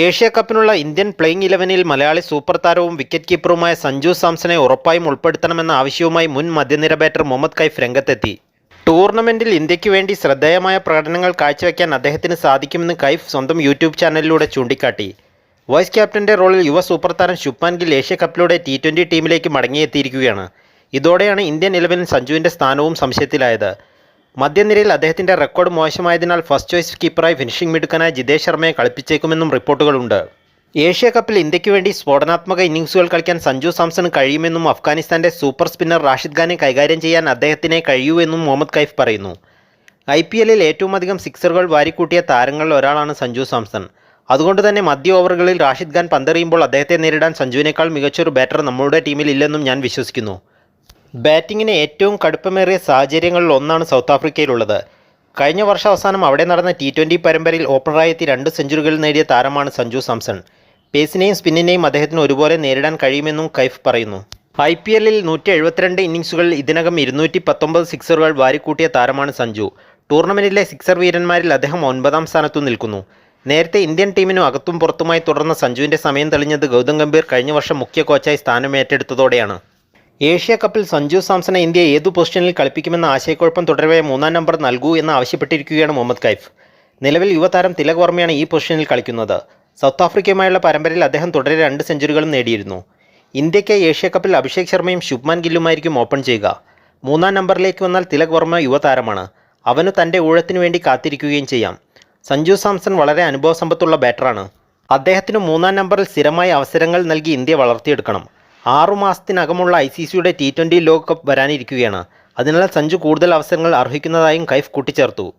Asia കപ്പിനുള്ള Indian playing ഇലവനിൽ Malayali super താരവും wicket കീപ്പറുമായ സഞ്ജു സാംസനെ ഉറപ്പായും ഉൾപ്പെടുത്തണമെന്ന ആവശ്യവുമായി മുൻ മധ്യനിര ബാറ്റർ മുഹമ്മദ് കൈഫ് രംഗത്തെത്തി. ടൂർണമെന്റിൽ ഇന്ത്യയ്ക്ക് വേണ്ടി ശ്രദ്ധേയമായ പ്രകടനങ്ങൾ കാഴ്ചവെക്കാൻ അദ്ദേഹത്തിന് സാധിക്കുമെന്ന് കൈഫ് സ്വന്തം യൂട്യൂബ് ചാനലിലൂടെ ചൂണ്ടിക്കാട്ടി. വൈസ് ക്യാപ്റ്റന്റെ റോളിൽ യുവ സൂപ്പർ താരം ശുഭ്മാൻ ഗിൽ ഏഷ്യ കപ്പിലൂടെ ടി ട്വന്റി ടീമിലേക്ക് മടങ്ങിയെത്തിയിരിക്കുകയാണ്. ഇതോടെയാണ് ഇന്ത്യൻ ഇലവനിൽ സഞ്ജുവിന്റെ സ്ഥാനവും സംശയത്തിലായത്. മധ്യനിരയിൽ അദ്ദേഹത്തിന്റെ റെക്കോർഡ് മോശമായതിനാൽ ഫസ്റ്റ് ചോയ്സ് കീപ്പറായി ഫിനിഷിംഗ് മിടുക്കനായ ജിതേഷ് ശർമ്മയെ കളിപ്പിച്ചേക്കുമെന്നും റിപ്പോർട്ടുകളുണ്ട്. ഏഷ്യ കപ്പിൽ ഇന്ത്യയ്ക്ക് വേണ്ടി സ്ഫോടനാത്മക ഇന്നിംഗ്സുകൾ കളിക്കാൻ സഞ്ജു സാംസൺ കഴിയുമെന്നും അഫ്ഗാനിസ്ഥാന്റെ സൂപ്പർ സ്പിന്നർ റാഷിദ് ഖാനെ കൈകാര്യം ചെയ്യാൻ അദ്ദേഹത്തിനെ കഴിയൂ എന്നും മുഹമ്മദ് കൈഫ് പറയുന്നു. ഐ പി എല്ലിൽ ഏറ്റവും അധികം സിക്സറുകൾ വാരിക്കൂട്ടിയ താരങ്ങളിൽ ഒരാളാണ് സഞ്ജു സാംസൺ. അതുകൊണ്ട് തന്നെ മധ്യ ഓവറുകളിൽ റാഷിദ് ഖാൻ പന്തെറിയുമ്പോൾ അദ്ദേഹത്തെ നേരിടാൻ സഞ്ജുവിനേക്കാൾ മികച്ചൊരു ബാറ്റർ നമ്മളുടെ ടീമിൽ ഇല്ലെന്നും ഞാൻ വിശ്വസിക്കുന്നു. ബാറ്റിങ്ങിന് ഏറ്റവും കടുപ്പമേറിയ സാഹചര്യങ്ങളിൽ ഒന്നാണ് സൗത്ത് ആഫ്രിക്കയിലുള്ളത്. കഴിഞ്ഞ വർഷം അവസാനം അവിടെ നടന്ന ടി ട്വന്റി പരമ്പരയിൽ ഓപ്പണറായെത്തി രണ്ട് സെഞ്ചുറികൾ നേടിയ താരമാണ് സഞ്ജു സാംസൺ. പേസിനെയും സ്പിന്നിനെയും അദ്ദേഹത്തിന് ഒരുപോലെ നേരിടാൻ കഴിയുമെന്നും കൈഫ് പറയുന്നു. ഐ പി എല്ലിൽ നൂറ്റി എഴുപത്തിരണ്ട് ഇന്നിംഗ്സുകളിൽ ഇതിനകം ഇരുന്നൂറ്റി പത്തൊമ്പത് സിക്സറുകൾ വാരിക്കൂട്ടിയ താരമാണ് സഞ്ജു. ടൂർണമെന്റിലെ സിക്സർ വീരന്മാരിൽ അദ്ദേഹം ഒൻപതാം സ്ഥാനത്തു നിൽക്കുന്നു. നേരത്തെ ഇന്ത്യൻ ടീമിനും അകത്തും പുറത്തുമായി തുടർന്ന സഞ്ജുവിന്റെ സമയം തെളിഞ്ഞത് ഗൗതം ഗംഭീർ കഴിഞ്ഞ വർഷം മുഖ്യ കോച്ചായി സ്ഥാനമേറ്റെടുത്തതോടെയാണ്. ഏഷ്യ കപ്പിൽ സഞ്ജു സാംസനെ ഇന്ത്യ ഏതു പൊസിഷനിൽ കളിപ്പിക്കുമെന്ന ആശയക്കുഴപ്പം തുടരവേ മൂന്നാം നമ്പർ നൽകൂ എന്ന് ആവശ്യപ്പെട്ടിരിക്കുകയാണ് മുഹമ്മദ് കൈഫ്. നിലവിൽ യുവതാരം തിലക് വർമ്മയാണ് ഈ പൊസിഷനിൽ കളിക്കുന്നത്. സൗത്ത് ആഫ്രിക്കയുമായുള്ള പരമ്പരയിൽ അദ്ദേഹം തുടരെ രണ്ട് സെഞ്ചുറികളും നേടിയിരുന്നു. ഇന്ത്യയ്ക്ക് ഏഷ്യ കപ്പിൽ അഭിഷേക് ശർമ്മയും ശുഭ്മാൻ ഗില്ലുമായിരിക്കും ഓപ്പൺ ചെയ്യുക. മൂന്നാം നമ്പറിലേക്ക് വന്നാൽ തിലക് വർമ്മ യുവതാരമാണ്. അവന് തന്റെ ഊഴത്തിനു വേണ്ടി കാത്തിരിക്കുകയും ചെയ്യാം. സഞ്ജു സാംസൺ വളരെ അനുഭവസമ്പത്തുള്ള ബാറ്ററാണ്. അദ്ദേഹത്തിന് മൂന്നാം നമ്പറിൽ സ്ഥിരമായി അവസരങ്ങൾ നൽകി ഇന്ത്യ വളർത്തിയെടുക്കണം. ആറു മാസത്തിനകമുള്ള ഐ സി സിയുടെ ടി ട്വന്റി ലോകകപ്പ് വരാനിരിക്കുകയാണ്. അതിനാൽ സഞ്ജു കൂടുതൽ അവസരങ്ങൾ അർഹിക്കുന്നതായും കൈഫ് കൂട്ടിച്ചേർത്തു.